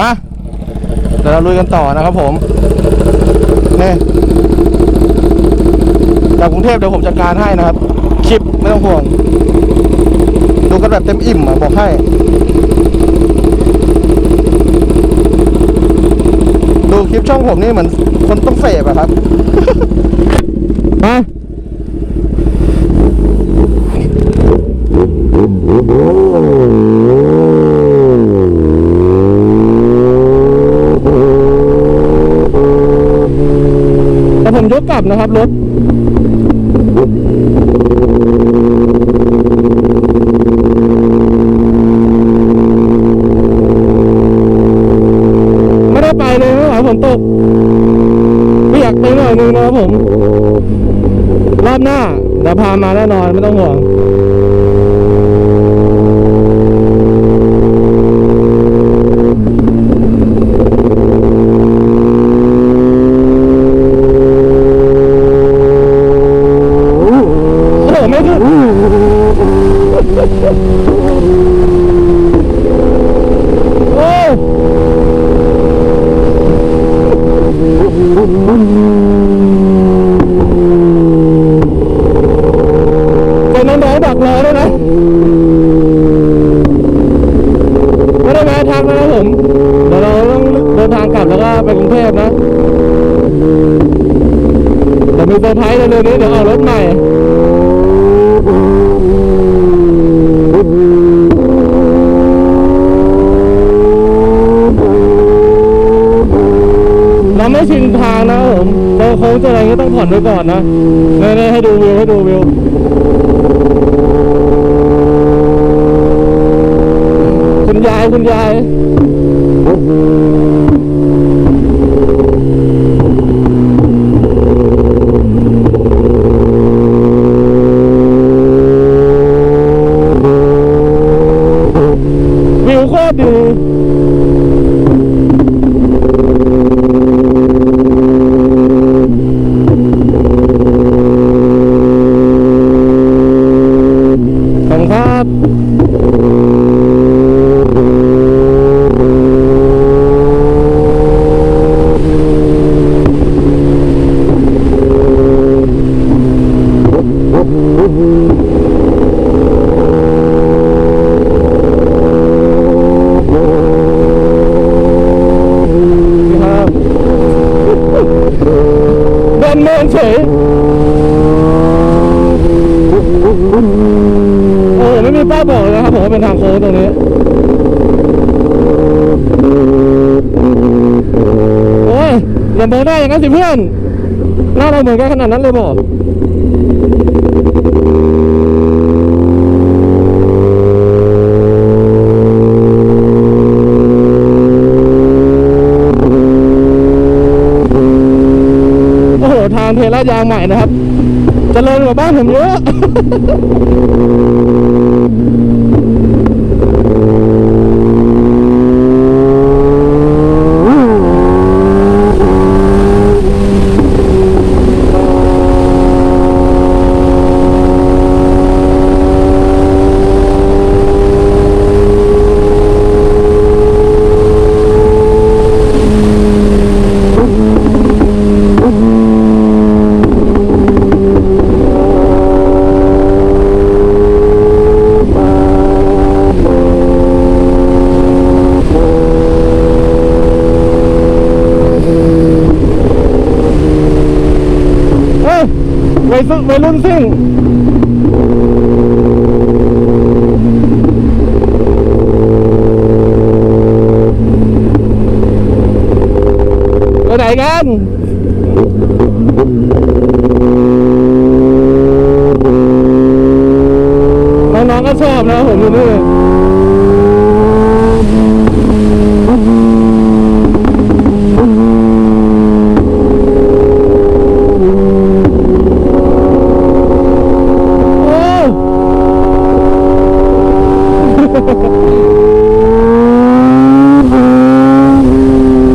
มาเดี๋ยวเราลุยกันต่อนะครับผมนี่จากกรุงเทพเดี๋ยวผมจัดการให้นะครับคลิปไม่ต้องห่วง ดูกันแบบเต็มอิ่มอะบอกให้ดูคลิปช่องผมนี่เหมือนคนต้องเสพอะครับมา นะครับรถไม่ได้ไปเลยนะครับฝนตกไม่อยากไปหน่อยนึงนะครับผม รอบหน้าเดี๋ยวพามาแน่นอนไม่ต้องห่วง โอ้โหไม่ขึ้นโอ้เป็นน้องๆดักรอด้วยนะ ไม่ได้แวะทางนะครับผม เดี๋ยวเราต้องเดินทางกลับแล้วก็ไปกรุงเทพนะ เดี๋ยวมีเซอร์ไพรส์เร็วๆนี้เดี๋ยวเอารถใหม่เราไม่ชินทางนะผมเจอโค้งเจออะไรก็ต้องผ่อนไว้ก่อนนะนี่ๆให้ดูวิวให้ดูวิวคุณยายคุณยาย วิวโคตรดี ขอบคุณครับ ครับ เฉยโอ้ไม่มีป้ายบอกเลยนะครับผมว่าเป็นทางโค้งตรงนี้โอ้ยอย่ามองได้อย่างนั้นสิเพื่อนหน้าเราเหมือนกันขนาดนั้นเลยบอก ลาดยางใหม่นะครับเจริญกว่าบ้านผมเยอะ เฮ้ย วัยรุ่นซิ่งไปไหนกันน้องๆก็ชอบนะผมดูนี่โอ้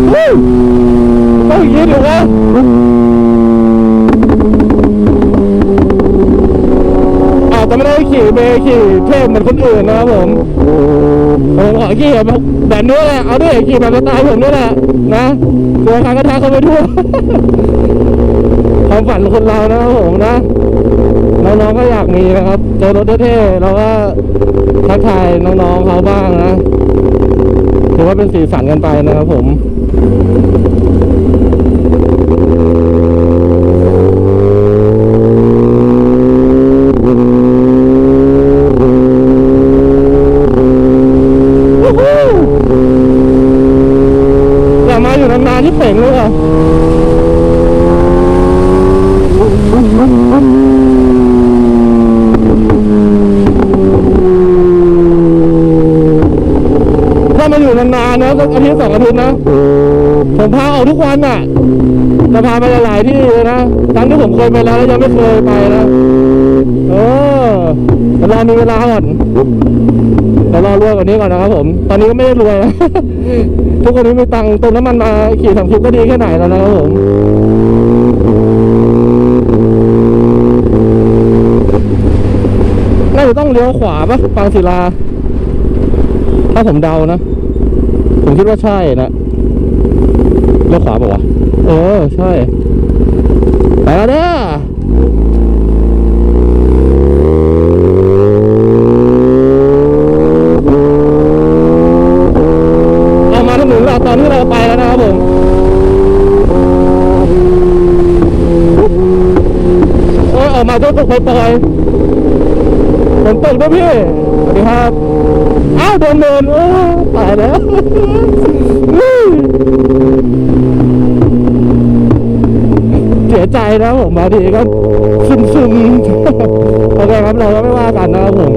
เฮ้ยต้องอย่างนี้ดิวะอา จะไม่ได้ขี่เบรขี่เทพเหมือนคนอื่นนะครับผมผมขอขี่แบบแบบนี้แหละเอาด้วยขี่แบบสไตล์ผมนี่แหละนะตัวคางก็ทางเข้าไปทั่วความฝันคนเรานะครับผมนะน้องๆก็อยากมีนะครับเจอรถเท่ๆเราก็ทักทายน้องๆเขาบ้างนะถือว่าเป็นสีสันกันไปนะครับผม วู้ฮู้ อยู่นานๆที่เป่งเลยว่ะถ้ามาอยู่นานๆนะสักอาทิตย์สองอาทิตย์นะ ผมพาออกทุกวันอะจะพาไปหลายๆที่เลยนะทั้งที่ผมเคยไปแล้วแล้วยังไม่เคยไปนะเออรอมีเวลาก่อนเดี๋ยวรอรวยกว่านี้ก่อนนะครับผม ตอนนี้ก็ไม่ได้รวยนะ ทุกคนนี้มีตังค์เติมน้ำมันมาขี่สามคลิปก็ดีแค่ไหนแล้วนะครับผมน่าจะต้องเลี้ยวขวาปะปางศิลา ถ้าผมเดานะ ผมคิดว่าใช่นะเลี้ยวขวาปะวะเออ ใช่ ไปแล้วเด้อ เอามาถนนเราตอนที่เราไปแล้วนะครับผมโอ้ยออ กมาต้องตกปล่อยๆฝนตกด้วยพี่ สวัสดีครับ อ้าวโดนเดินโอ้ตายแล้วเสียใจนะผมบางทีก็ซึมซึมๆโอเคครับเราก็ไม่ว่ากันนะครับผม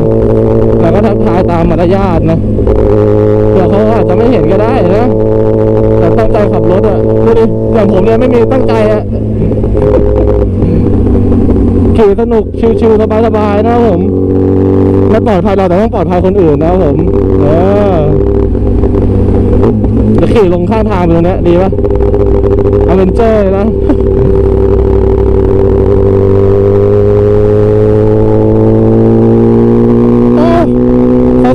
เราก็ทักทายตามมารยาทนะเดี๋ยวเขาอาจจะไม่เห็นก็ได้นะแต่ตั้งใจขับรถอะดูดิอย่างผมเนี่ยไม่มีตั้งใจอะ ขี่ส นุกชิวๆสบายๆนะครับผมไม่ปลอดภัยเราแต่ต้องปลอดภัยคนอื่นนะครับผม เออจะขี่ลงข้างทางไปตรงนี้ดีปะอเวนเจอร์นะอ้าว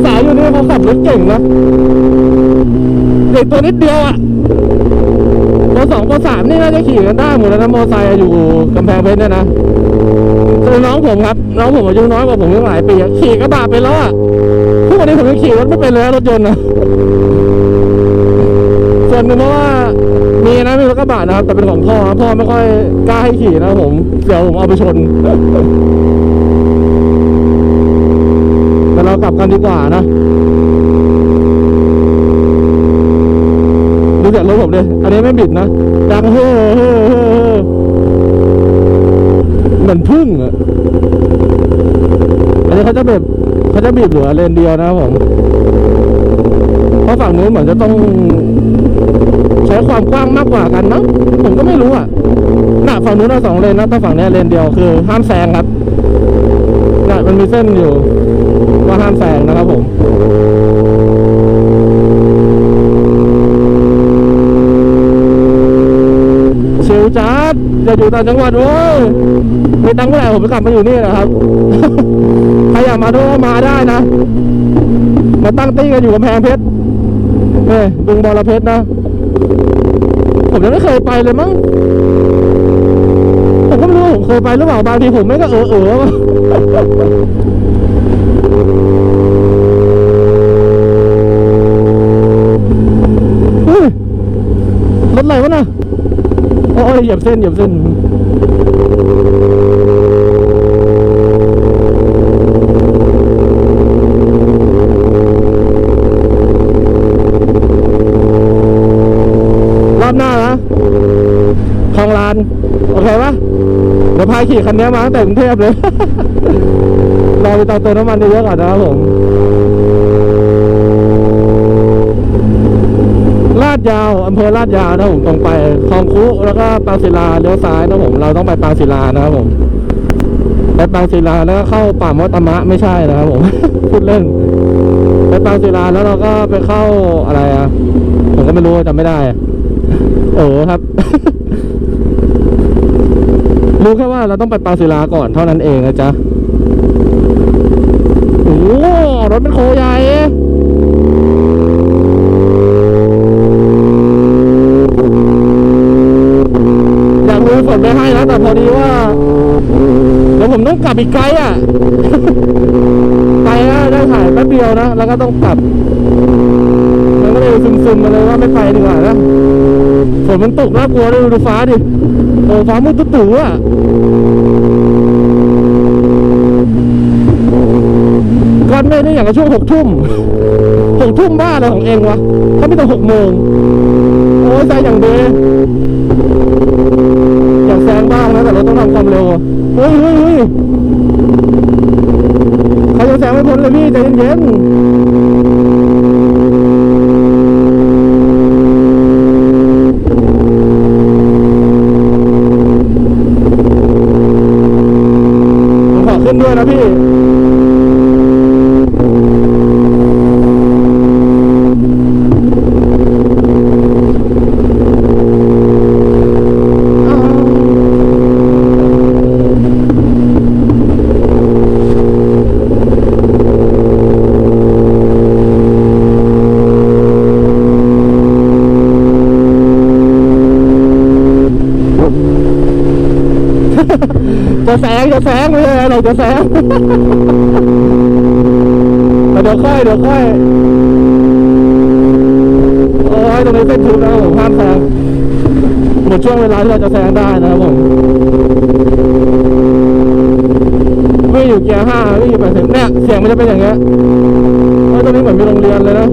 สาวๆอยู่นี่เขาขับรถเก่งนะเด็กตัวนิดเดียวอะปสองปสามนี่น่าจะขี่กันได้หมดแล้วนะมอไซค์อยู่กำแพงเพชรเนี่ยนะ คือน้องผมครับ น้องผมอายุน้อยกว่าผมตั้งหลายปีขี่กระบะไปแล้วอะทุกวันนี้ผมยังขี่รถไม่เป็นเลยรถยนต์นะส่วนหนึ่งเพราะว่ามีนะมีรถกระบะนะครับแต่เป็นของพ่อครับพ่อไม่ค่อยกล้าให้ขี่นะผมเดี๋ยวผมเอาไปชนแต่เรากลับกันดีกว่านะดูเสียงรถผมดิอันนี้ไม่บิดนะดังเฮ้อเฮ้อเมือนพึ่งอะอันนี้เขาจะแบบเขาจะบีบเหลือเลนเดียวนะครับผมเพราะฝั่งนู้นเหมือนจะต้องใช้ความกว้างมากกว่ากันมั้งผมก็ไม่รู้อะน่ะฝั่งนู้นสองเลนนะแต่ฝั่งนี้เลนเดียวคือห้ามแซงครับน่ะมันมีเส้นอยู่ว่าห้ามแซงนะครับผม ชียวจัดจะอยู่ต่างจังหวัดเว้ยมีตังค์เมื่อไหร่ผมจะกลับมาอยู่นี่นะครับใครอยากมาด้วยก็มาได้นะ มาตั้งตี้กันอยู่กำแพงเพชรเนี่ยบึงบอระเพชรนะ ผมยังไม่เคยไปเลยมั้งผมก็ไม่รู้ว่าผมเคยไปหรือเปล่าบางทีผมไม่ก็เออเออ ยเหยียบเส้นเหยียบเส้นรอบหน้านะคลองลาน โอเคปะเดี๋ยวพาขี่คันนี้มาตั้งแต่กรุงเทพเลย รอไปเตาเติมน้ำมันเยอะๆก่อนนะครับผม ดยาวอำเภอลาดยาวนะผมตรงไปคลองคุแล้วก็ปางศิลาเลี้ยวซ้ายนะผมเราต้องไปปางศิลานะครับผมไปปางศิลาแล้วก็เข้าป่ามอตมะไม่ใช่นะครับผมพูดเล่นไปปางศิลาแล้วเราก็ไปเข้าอะไรอะผมก็ไม่รู้จำไม่ได้ เออครับรู้แค่ว่าเราต้องไปปางศิลาก่อนเท่านั้นเองนะจ๊ะโอ้รถเป็นโคใหญ่ ไปให้แล้วแต่พอดีว่าเดี๋วผมต้องกลับอีกไกลอะ ไปแล้วได้ถ่ายแป๊บเดียวนะ แล้วก็ต้องกลับมันก็เลยซึมๆมาเลยว่าไม่ไปดีกว่านะฝนมันตกน่ากลัวเลยดูฟ้าดิโอ้ฟ้ามืดตุ๋ตู่อะก้อนเมฆได้อย่างกัช่วงหกทุ่มหกทุ่มบ้าอะไรของเองวะเขาไม่ต้องหกโมงโอ้ยใจอย่างเบ แซงบ้างนะแต่เราต้องทำความเร็วเฮ้ยเฮ้ยเฮ้ยใครจะแซงไม่พ้นเลยพี่ใจเย็นๆขอขึ้นด้วยนะพี่ จะแซงจะแซงไม่ใช่อะไรหรอกจะแซงเดี๋ยวค่อยเดี๋ยวค่อยโอ้ยตรงนี้เส้นทึบแล้วผมห้ามแซงหมดช่วงเวลาที่เราจะแซงได้นะครับผมไม่อยู่เกียร์ห้าไม่อยู่แปดสิบเนี่ยเสียงมันจะเป็นอย่างเงี้ยเฮ้ยตรงนี้เหมือนมีโรงเรียนเลยนะ